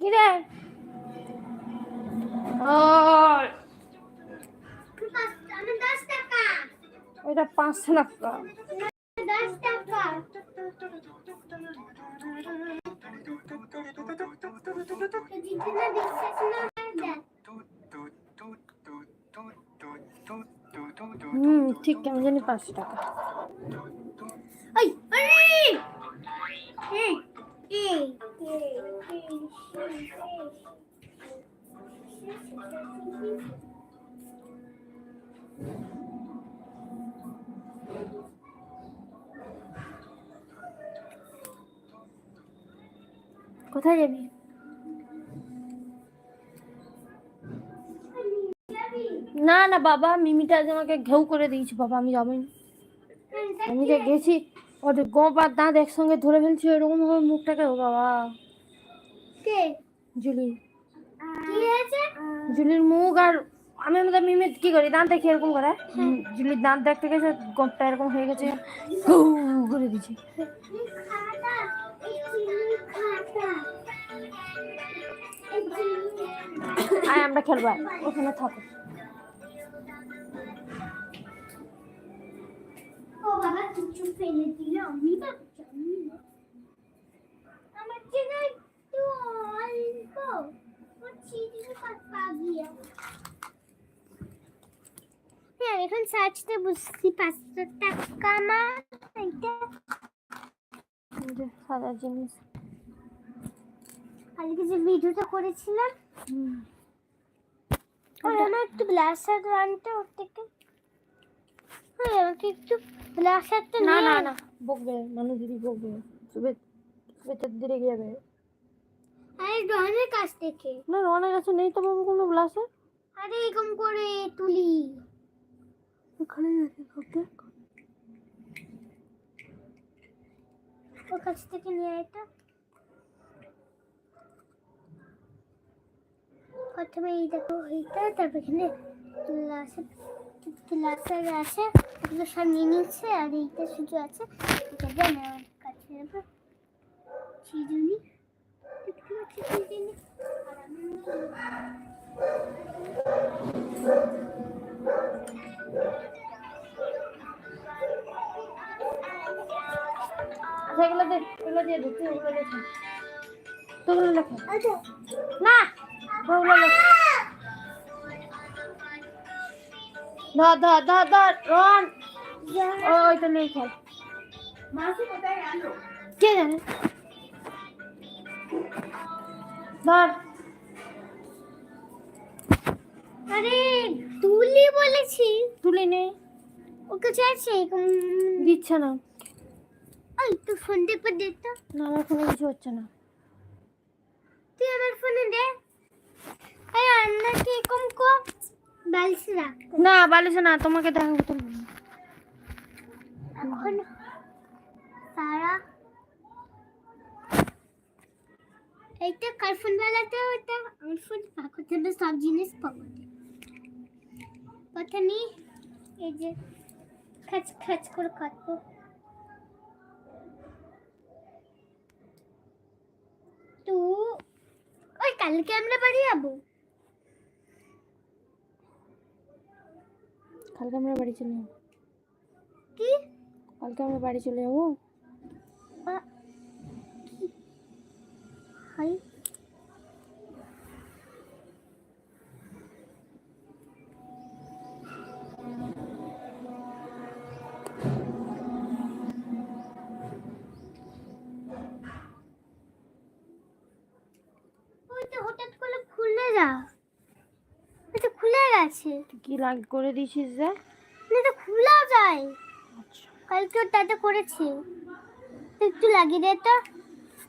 কি রে ওই, আমি দশ টাকা পাঁচশো টাকা। দশ টাকা জিতে না বিশ্বাস না দেখ হুম ঠিক কেমন জানি পাঁচশো টাকা ওই আরে কোথায় যাবি? না না বাবা মিমিটা আজ আমাকে ঘেউ করে দিয়েছে। বাবা আমি যাবই না। আমি যে গেছি ওদের গোপ আর দাঁত একসঙ্গে ধরে ফেলছি এরকম ভাবে মুখটাকে ও বাবা। কে? জুলি। কি হয়েছে? জুলির মুখ আর আমি আমাদের মিমি কি করি দাঁত দেখি এরকম করে? জুলির দাঁত দেখতে গেছে গোপটা এরকম হয়ে গেছে করে দিচ্ছে আয় আমরা খেলব ওখানে থাকো। ও বাবা কিছু ফেলে দিল। আমি বা জানি না। আমার জন্য একটু অল্প। ও চিনি খাতা গিয়া হ্যাঁ এখন সার্চতে বুঝছি পাঁচশো টাকা মা এটা এই যে সাদা জিনিস। কালকে যে ভিডিওটা করেছিলাম হুম। আমার একটু আনতে ওর থেকে হ্যাঁ আমাকে একটু ব্লাশারটা না না। না বকবে মানু দিদি বকবে যাবে আরে রনের কাছ থেকে না রনের কাছে নেই তো বাবু কোনো গ্লাসে আরে এরকম করে তুলি ওখানে ওর কাছ থেকে নিয়ে এটা প্রথমে এই দেখো এইটা তারপর এখানে গ্লাসের আছে এগুলো সব নিয়ে নিচ্ছে আর এইটা শুধু আছে এটা দিয়ে কাছে নেব চিরুনি দেখতে পাচ্ছি চিরুনি। আর আমি আচ্ছা এগুলো এগুলো দিয়ে আচ্ছা। না! ধর ধর ধর ধর রন ওই তো নেই খেল কে জানে ধর আরে তুলি বলেছি তুলি নেই ওকে চাইছে দিচ্ছে না ওই তুই ফোন দেখবে দে তো না আমার ফোনে কিছু হচ্ছে না তুই আমার ফোনে দে এই আন্নাকে এরকম কো বালিশ রাখ। না বালিশে না তোমাকে দেখাবো তো এখন সারা এইটা কার ফোন বেলাতে ওটা আমার ফোন পাকতে হবে সব জিনিস পাকতে প্রথমে এই যে খাচ খাচ করে কাটবো। তো ওই কালকে আমরা বাড়ি যাব? কালকে আমরা বাড়ি চলে যাব। কি? কালকে আমরা বাড়ি চলে যাব? তুই কি লাগ করে দিছিস যে? না তো খোলা যায়। আচ্ছা। কালকে তাতে করেছি। একটু লাগিয়ে দে তো।